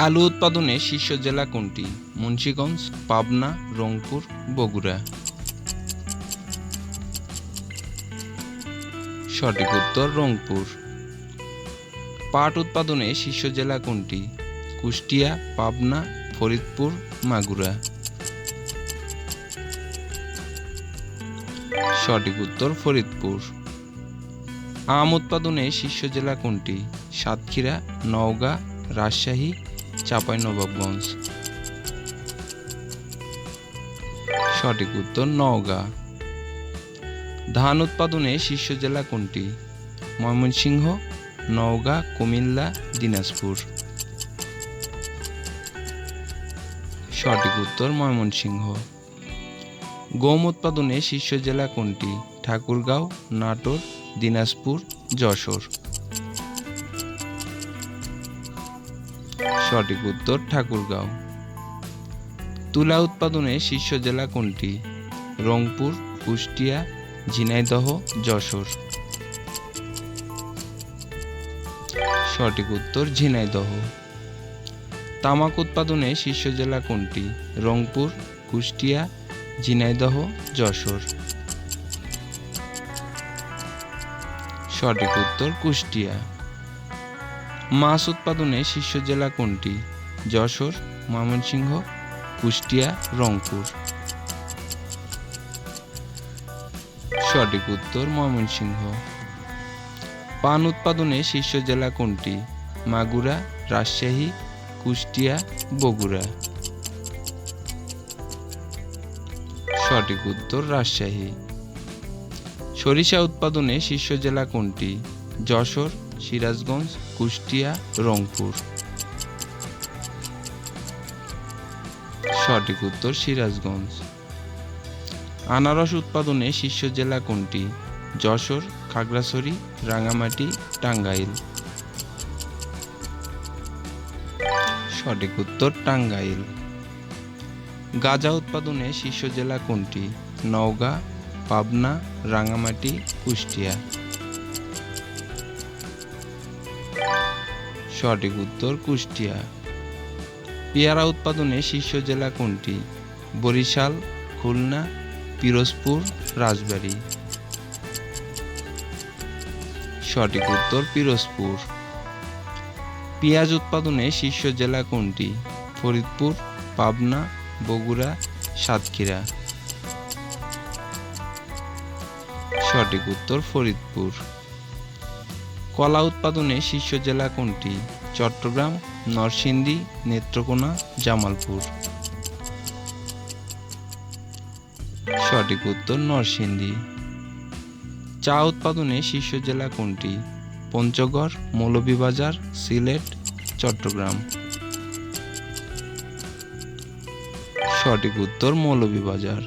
আলু উৎপাদনে শীর্ষ জেলা কোনটি? মুন্সিগঞ্জ, পাবনা, রংপুর, বগুড়া। সঠিক উত্তর রংপুর। পাট উৎপাদনে শীর্ষ জেলা কোনটি? কুষ্টিয়া, পাবনা, ফরিদপুর, মাগুরা। সঠিক উত্তর ফরিদপুর। আম উৎপাদনে শীর্ষ জেলা কোনটি? সাতক্ষীরা, নওগাঁ, রাজশাহী চাঁপাইনবাবগঞ্জ। সঠিক উত্তর, নওগাঁ। ধান উৎপাদনে শীর্ষ জেলা কোনটি? ময়মনসিংহ, নওগাঁ, কুমিল্লা, দিনাজপুর। সঠিক উত্তর, ময়মনসিংহ। গম উৎপাদনে শীর্ষ জেলা কোনটি? ঠাকুরগাঁও, নাটোর, দিনাজপুর, যশোর। সঠিক উত্তর ঠাকুরগাঁও। তুলা উৎপাদনে শীর্ষ জেলা কোনটি? রংপুর, কুষ্টিয়া, ঝিনাইদহ, যশোর। সঠিক উত্তর ঝিনাইদহ। তামাক উৎপাদনে শীর্ষ জেলা কোনটি? রংপুর, কুষ্টিয়া, ঝিনাইদহ, যশোর। সঠিক উত্তর কুষ্টিয়া। মাছ উৎপাদনে শীর্ষ জেলা কোনটি? যশোর, ময়মনসিংহ, কুষ্টিয়া, রংপুর। সঠিক উত্তর ময়মনসিংহ। পান উৎপাদনে শীর্ষ জেলা কোনটি? মাগুরা, রাজশাহী, কুষ্টিয়া, বগুড়া। সঠিক উত্তর রাজশাহী। সরিষা উৎপাদনে শীর্ষ জেলা কোনটি? যশোর সিরাজগঞ্জ, কুষ্টিয়া, রংপুর। সঠিক উত্তর সিরাজগঞ্জ। আনারস উৎপাদনে শীর্ষ জেলা কোনটি? যশোর, খাগড়াছড়ি, রাঙামাটি, টাঙ্গাইল। সঠিক উত্তর টাঙ্গাইল। গাঁজা উৎপাদনে শীর্ষ জেলা কোনটি? নওগাঁ, পাবনা, রাঙামাটি, কুষ্টিয়া। সঠিক উত্তর কুষ্টিয়া। পেয়ারা উৎপাদনে শীর্ষ জেলা কোনটি? বরিশাল, খুলনা, পিরোজপুর, রাজবাড়ী। সঠিক উত্তর পিরোজপুর। পেঁয়াজ উৎপাদনে শীর্ষ জেলা কোনটি? ফরিদপুর, পাবনা, বগুড়া, সাতক্ষীরা। সঠিক উত্তর ফরিদপুর। কলা উৎপাদনে শীর্ষ জেলা কোনটি? চট্টগ্রাম, নরসিংদী, নেত্রকোনা, জামালপুর। সঠিক উত্তর নরসিংদী। চা উৎপাদনে শীর্ষ জেলা কোনটি? পঞ্চগড়, মৌলভীবাজার, সিলেট, চট্টগ্রাম। সঠিক উত্তর মৌলভীবাজার।